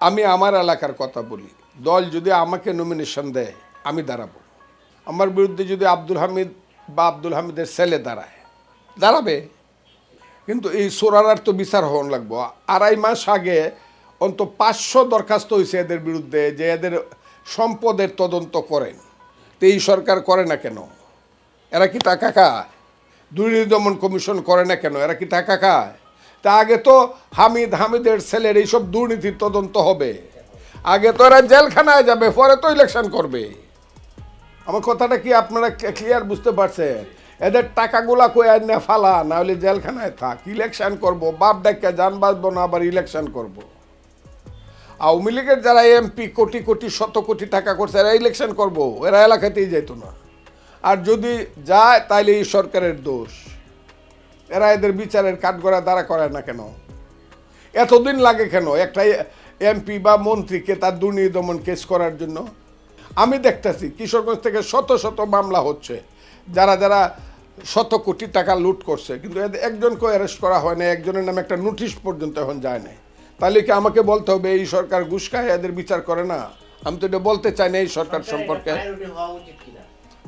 আমি আমার এলাকার কথা বলি। দল যদি আমাকে নমিনেশন দেয়, আমি দাঁড়াবো। আমার বিরুদ্ধে যদি আব্দুল হামিদ বা আব্দুল হামিদের ছেলে দাঁড়ায়, দাঁড়াবে। কিন্তু এই সোরারার তো বিচার হন লাগবো। আড়াই মাস আগে অন্ত পাঁচশো দরখাস্ত হয়েছে এদের বিরুদ্ধে যে এদের সম্পদের তদন্ত করেন। তো এই সরকার করে না কেন? এরা কি টাকা খায়? দুর্নীতি দমন কমিশন করে না কেন? এরা কি টাকা খায়? তা আগে তো হামিদ, হামিদের ছেলের এইসব দুর্নীতির তদন্ত হবে। আগে তো এরা জেলখানায় যাবে, পরে তো ইলেকশন করবে। আমার কথাটা কি আপনারা ক্লিয়ার বুঝতে পারছেন? এদের টাকাগুলা কই আইন না ফালা, না হলে জেলখানায় থাক। ইলেকশন করব, বাপ ডাক্কা যান বাঁচবো না আবার ইলেকশন করব। আওয়ামী লীগের যারা এমপি কোটি কোটি, শত কোটি টাকা করছে, এরা ইলেকশন করব, এরা এলাকাতেই যেত না। আর যদি যায় তাহলে এই সরকারের দোষ। এরা এদের বিচারের কাঠগড়া দ্বারা করে না কেন? এতদিন লাগে কেন একটা এমপি বা মন্ত্রীকে তার দুর্নীতি দমন কেস করার জন্য? আমি দেখতেছি কিশোরগঞ্জ থেকে শত শত মামলা হচ্ছে যারা যারা শত কোটি টাকা লুট করছে কিন্তু এদের একজনকে অ্যারেস্ট করা হয় না একজনের নামে একটা নোটিশ পর্যন্ত এখন যায় না তাহলে কি আমাকে বলতে হবে এই সরকার ঘুষ খায় এদের বিচার করে না? আমি তো এটা বলতে চাই না এই সরকার সম্পর্কে।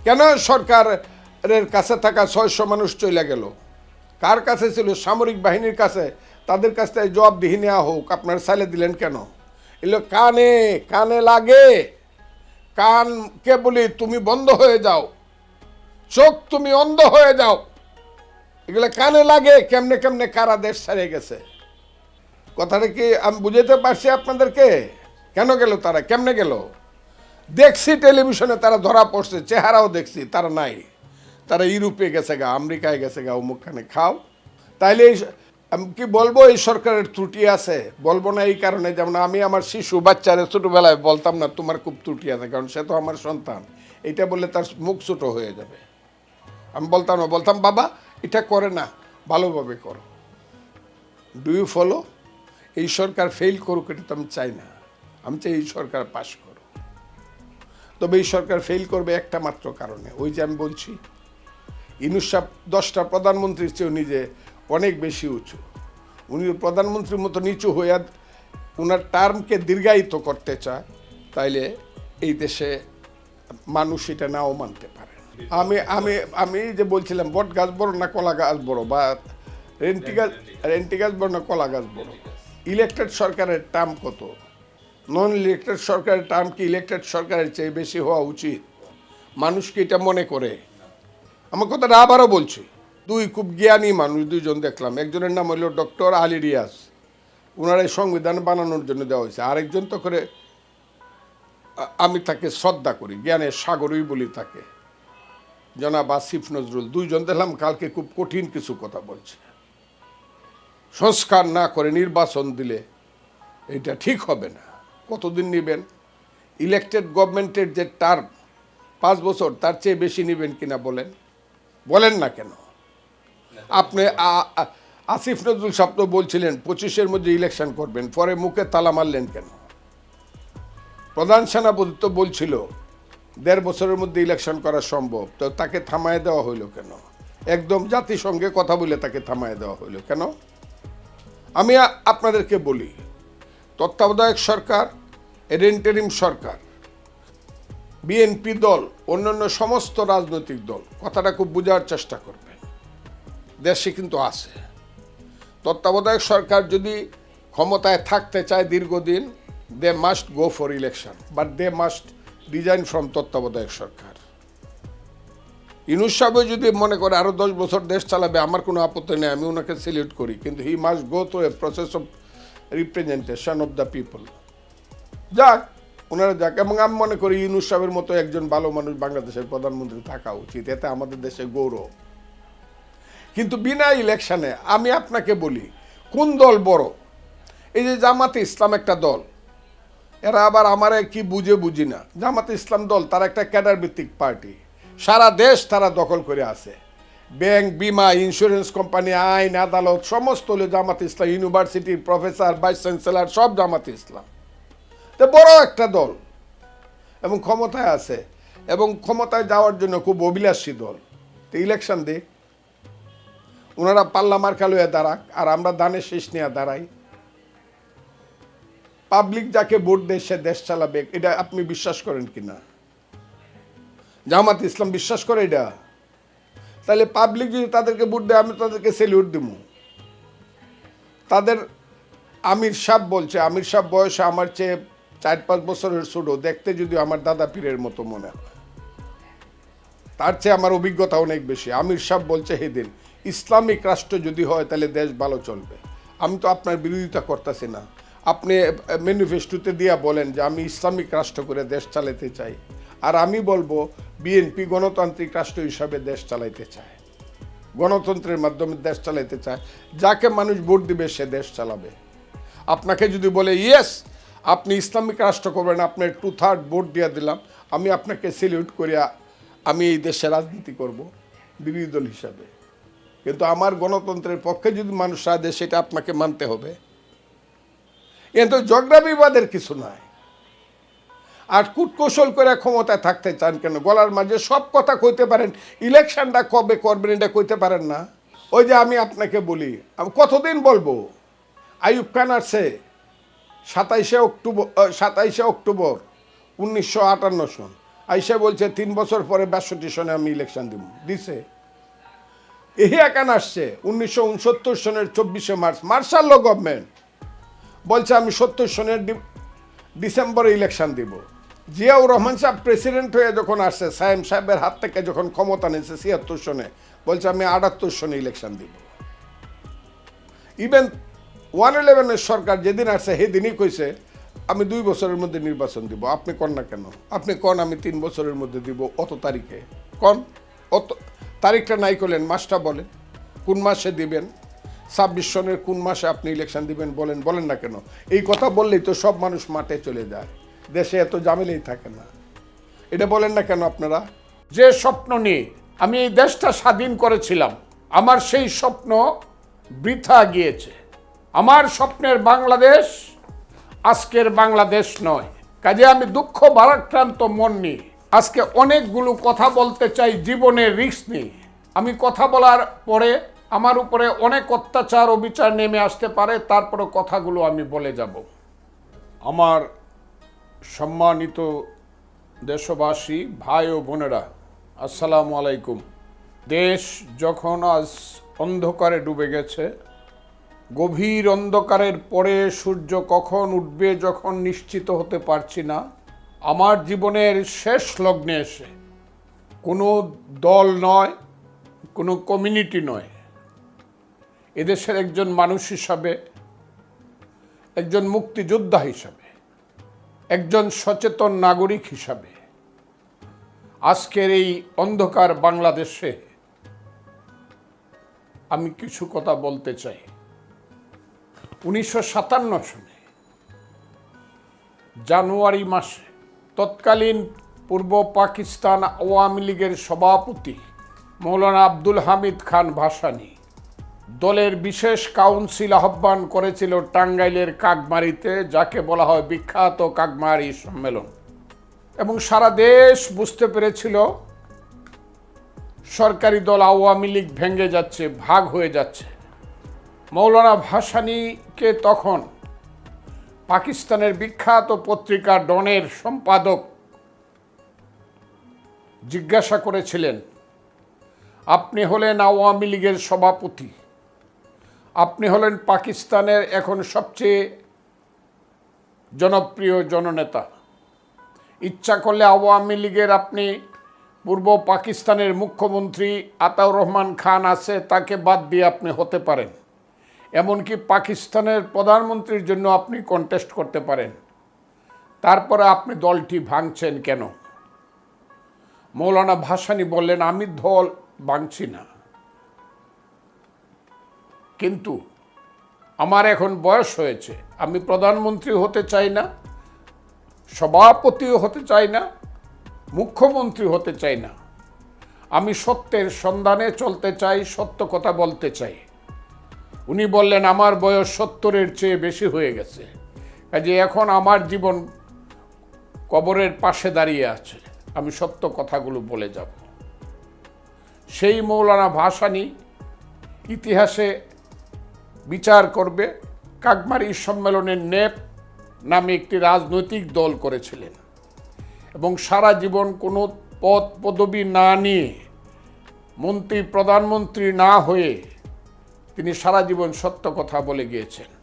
কেন সরকারের কাছে থাকা ছয়শো মানুষ চলে গেল? কার কাছে ছিল? সামরিক বাহিনীর কাছে? তাদের কাছ থেকে জবাবদিহি নেওয়া হোক। আপনার সাইলে দিলেন কেন? এগুলো কানে কানে লাগে। কানকে বলি তুমি বন্ধ হয়ে যাও। চোখ তুমি অন্ধ হয়ে যাও। এগুলো কানে লাগে, কেমনে কেমনে কারা দেশ ছাড়িয়ে গেছে? কথাটা কি আমি বুঝাতে পারছি আপনাদেরকে? কেন গেল তারা? কেমনে গেল? দেখছি টেলিভিশনে তারা ধরা পড়ছে, চেহারাও দেখছি, তারা নাই। তারা ইউরোপে গেছে গা, আমেরিকায় গেছে গা, অমুকখানে। খাও। তাইলে আমি কি বলব, এই সরকারের ত্রুটি আছে? বলব না এই কারণে, যেমন আমি আমার শিশু, বাচ্চারে ছোটোবেলায় বলতাম না, তোমার খুব ত্রুটি আছে, কারণ সে তো আমার সন্তান। এটা বললে তার মুখ ছোটো হয়ে যাবে। আমি বলতাম না, বলতাম, বাবা, এটা করে না, ভালোভাবে করো। ডু ইউ ফলো এই সরকার ফেল করুক, এটা তো আমি চাই না। আমি চাই এই সরকার পাশ করো তবে এই সরকার ফেল করবে একটা মাত্র কারণে। ওই যে আমি বলছি ইনুস দশটা প্রধানমন্ত্রীর চেয়েও নিজে অনেক বেশি উঁচু। উনি প্রধানমন্ত্রীর মতো নিচু হইয়া ওনার টার্মকে দীর্ঘায়িত করতে চায় তাইলে এই দেশে মানুষ এটা নাও মানতে পারে। আমি আমি আমি যে বলছিলাম বট গাছ বড় না কলা গাছ বড়? বা রেন্টি গাছ রেন্টি গাছ বড় না কলা গাছ বড়? ইলেকটেড সরকারের টার্ম কত? নন ইলেকটেড সরকারের টার্ম কি ইলেকটেড সরকারের চেয়ে বেশি হওয়া উচিত? মানুষ কি এটা মনে করে? আমার কথাটা আবারও বলছি। দুই খুব জ্ঞানী মানুষ দুইজন দেখলাম। একজনের নাম হলো ডক্টর আলী রিয়াজ। ওনার এই সংবিধান বানানোর জন্য দেওয়া হয়েছে। আরেকজন তো করে আমি তাকে শ্রদ্ধা করি, জ্ঞানের সাগরই বলি তাকে। জনাব আসিফ নজরুল, দুইজন দেখলাম কালকে খুব কঠিন কিছু কথা বলছে। সংস্কার না করে নির্বাচন দিলে এটা ঠিক হবে না। কতদিন নেবেন? ইলেকটেড গভর্নমেন্টের যে টার্ম পাঁচ বছর, তার চেয়ে বেশি নেবেন কিনা বলেন? বলেন না কেন? আপনি আসিফ নজরুল তো বলছিলেন, পঁচিশের মধ্যে ইলেকশন করবেন, পরে মুখে তালা মারলেন কেন? প্রধান সেনাপতি তো বলছিল, দেড় বছরের মধ্যে ইলেকশন করা সম্ভব, তো তাকে থামায় দেওয়া হইল কেন? একদম জাতিসংঘে কথা বলে তাকে থামায় দেওয়া হইল কেন? আমি আপনাদেরকে বলি, তত্ত্বাবধায়ক সরকার এডেন্টেরিম সরকার বিএনপি দল, অন্যান্য সমস্ত রাজনৈতিক দল, কথাটা খুব বোঝার চেষ্টা করবে। দেশে কিন্তু আছে। তত্ত্বাবধায়ক সরকার যদি ক্ষমতায় থাকতে চায় দীর্ঘদিন they must go for election but they must resign from তত্ত্বাবধায়ক সরকার। ইনুস সাহেব যদি মনে করে আরও দশ বছর দেশ চালাবে, আমার কোনো আপত্তি নেই, আমি ওনাকে সিলেক্ট করি, কিন্তু he must go through a process of representation of the people যাক ওনারা যাক, এবং আমি মনে করি ইউনুস সাহেবের মতো একজন ভালো মানুষ বাংলাদেশের প্রধানমন্ত্রী থাকা উচিত। এতে আমাদের দেশে গৌরব। কিন্তু বিনা ইলেকশনে আমি আপনাকে বলি, কোন দল বড়? এই যে জামাতে ইসলাম একটা দল, এরা আবার আমার কি বুঝে বুঝি না। জামাতে ইসলাম দল, তারা একটা ক্যাডার ভিত্তিক পার্টি। সারা দেশ তারা দখল করে আছে। ব্যাংক, বিমা ইন্স্যুরেন্স কোম্পানি আইন, আদালত, সমস্ত হলো জামাতে ইসলাম। ইউনিভার্সিটির প্রফেসর ভাইস চ্যান্সেলর সব জামাতে ইসলাম। তো বড় একটা দল। এবং ক্ষমতায় আছে। এবং ক্ষমতায় যাওয়ার জন্য খুব অভিলাষী দল। তো ইলেকশন দিক ওনারা পাল্লা মার্কা লইয়া দাঁড়াক, আর আমরা দানের শেষ নিয়ে দাঁড়াই। পাবলিক যাকে ভোট দেয়, সে দেশ চালাবে। এটা আপনি বিশ্বাস করেন কিনা? জামাত ইসলাম বিশ্বাস করে এটা? তাহলে পাবলিক যদি তাদেরকে ভোট দেয়, আমি তাদেরকে সেলিউট দিব তাদের আমির সাহ বলছে, আমির সাহ বয়সে আমার চেয়ে চার পাঁচ বছরের ছোটো দেখতে যদি আমার দাদা পীরের মতো মনে হয়। তার চেয়ে আমার অভিজ্ঞতা অনেক বেশি। আমির সাহ বলছে সেদিন ইসলামিক রাষ্ট্র যদি হয়, তাহলে দেশ ভালো চলবে। আমি তো আপনার বিরোধিতা করতেছি না। আপনি ম্যানিফেস্টোতে দিয়া বলেন যে, আমি ইসলামিক রাষ্ট্র করে দেশ চালাতে চাই। আর আমি বলব বিএনপি গণতান্ত্রিক রাষ্ট্র হিসাবে দেশ চালাইতে চায়। গণতন্ত্রের মাধ্যমে দেশ চালাইতে চায়। যাকে মানুষ ভোট দিবে, সে দেশ চালাবে। আপনাকে যদি বলে ইয়েস আপনি ইসলামিক রাষ্ট্র করবেন আপনার টু থার্ড ভোট দিয়ে দিলাম, আমি আপনাকে সেলিউট করিয়া আমি এই দেশে রাজনীতি করব, বিরোধী দল হিসাবে। কিন্তু আমার গণতন্ত্রের পক্ষে যদি মানুষ দেয় সেটা আপনাকে মানতে হবে। কিন্তু ঝগড়া বিবাদের কিছু নাই আর কুটকৌশল করে ক্ষমতায় থাকতে চান কেন? গলার মাঝে সব কথা কইতে পারেন, ইলেকশনটা কবে করবেন এটা কইতে পারেন না। ওই যে আমি আপনাকে বলি, আমি কতদিন বলব? আইয়ুব খান আসছে সাতাইশে অক্টোবর সাতাইশে অক্টোবর উনিশশো আটান্ন সন। আইসা বলছে, তিন বছর পরে বাষট্টি সনে আমি ইলেকশন দিব দিছে। এহিয়া খান আসছে, উনিশশো উনসত্তর সনের চব্বিশে মার্চ। মার্শাল ল গভর্নমেন্ট। বলছে, আমি সত্তর সনের ডিসেম্বরে ইলেকশন দিব। জিয়াউর রহমান সাহেব প্রেসিডেন্ট হয়ে যখন আসছে, সায়েম সাহেবের হাত থেকে যখন ক্ষমতা নিয়েছে ছিয়াত্তর সনে, বলছে, আমি আটাত্তর সনে ইলেকশন দিব। ইভেন ওয়ান ইলেভেনের সরকার যেদিন আসছে সেদিনই কইছে, আমি দুই বছরের মধ্যে নির্বাচন দিব। আপনি কন না কেন? আপনি কন, আমি তিন বছরের মধ্যে দিব। অত তারিখে। কন? অত তারিখটা নাই করলেন, মাসটা বলেন। কোন মাসে দিবেন? ছাব্বিশ সনের কোন মাসে আপনি ইলেকশন দিবেন বলেন বলেন না কেন? এই কথা বললেই তো সব মানুষ মাঠে চলে যায়। দেশে এত জামিলেই থাকে না। এটা বলেন না কেন আপনারা? যে স্বপ্ন নিয়ে আমি এই দেশটা স্বাধীন করেছিলাম, আমার সেই স্বপ্ন বৃথা গিয়েছে। আমার স্বপ্নের বাংলাদেশ আজকের বাংলাদেশ নয়। কাজে আমি দুঃখ ভারাক্রান্ত মন নিয়ে আজকে অনেকগুলো কথা বলতে চাই জীবনের রিস্ক নিয়ে। আমি কথা বলার পরে আমার উপরে অনেক অত্যাচার ও বিচার নেমে আসতে পারে তারপরে কথাগুলো আমি বলে যাব। আমার সম্মানিত দেশবাসী, ভাই ও বোনেরা, আসসালামু আলাইকুম। দেশ যখন আজ অন্ধকারে ডুবে গেছে গভীর অন্ধকারের পরে সূর্য কখন উঠবে যখন নিশ্চিত হতে পারছি না, আমার জীবনের শেষ লগ্নে এসে। কোনো দল নয়, কোনো কমিউনিটি নয়। এদেশের একজন মানুষ হিসাবে, একজন মুক্তিযোদ্ধা হিসাবে, একজন সচেতন নাগরিক হিসাবে, আজকের এই অন্ধকার বাংলাদেশে আমি কিছু কথা বলতে চাই। উনিশশো সাতান্ন সনে জানুয়ারি মাসে তৎকালীন পূর্ব পাকিস্তান আওয়ামী লীগের সভাপতি মৌলানা আব্দুল হামিদ খান ভাসানী দলের বিশেষ কাউন্সিল আহ্বান করেছিল টাঙ্গাইলের কাকমারিতে, যাকে বলা হয় বিখ্যাত কাকমারি সম্মেলন। এবং সারা দেশ বুঝতে পেরেছিল সরকারি দল আওয়ামী লীগ ভেঙে যাচ্ছে, ভাগ হয়ে যাচ্ছে। মৌলানা ভাসানীকে তখন পাকিস্তানের বিখ্যাত পত্রিকা ডনের সম্পাদক জিজ্ঞাসা করেছিলেন, আপনি হলেন আওয়ামী লীগের সভাপতি। আপনি হলেন পাকিস্তানের এখন সবচেয়ে জনপ্রিয় জননেতা। ইচ্ছা করলে আওয়ামী লীগের আপনি পূর্ব পাকিস্তানের মুখ্যমন্ত্রী আতাউর রহমান খান আছে, তাকে বাদ দিয়ে আপনি হতে পারেন। এমনকি পাকিস্তানের প্রধানমন্ত্রীর জন্য আপনি কন্টেস্ট করতে পারেন। তারপরে আপনি দলটি ভাঙছেন কেন? মৌলানা ভাসানি বললেন, আমি দল ভাঙছি না। কিন্তু আমার এখন বয়স হয়েছে। আমি প্রধানমন্ত্রী হতে চাই না, সভাপতিও হতে চাই না, মুখ্যমন্ত্রী হতে চাই না। আমি সত্যের সন্ধানে চলতে চাই, সত্য কথা বলতে চাই। উনি বললেন, আমার বয়স সত্তরের চেয়ে বেশি হয়ে গেছে। কাজে এখন আমার জীবন কবরের পাশে দাঁড়িয়ে আছে। আমি সত্য কথাগুলো বলে যাব। সেই মৌলানা ভাসানী ইতিহাসে বিচার করবে। কাকমারি সম্মেলনের নেপ নামে একটি রাজনৈতিক দল করেছিলেন। এবং সারা জীবন কোনো পদ পদবি না নিয়ে মন্ত্রী, প্রধানমন্ত্রী না হয়ে তিনি সারা জীবন সত্য কথা বলে গিয়েছেন।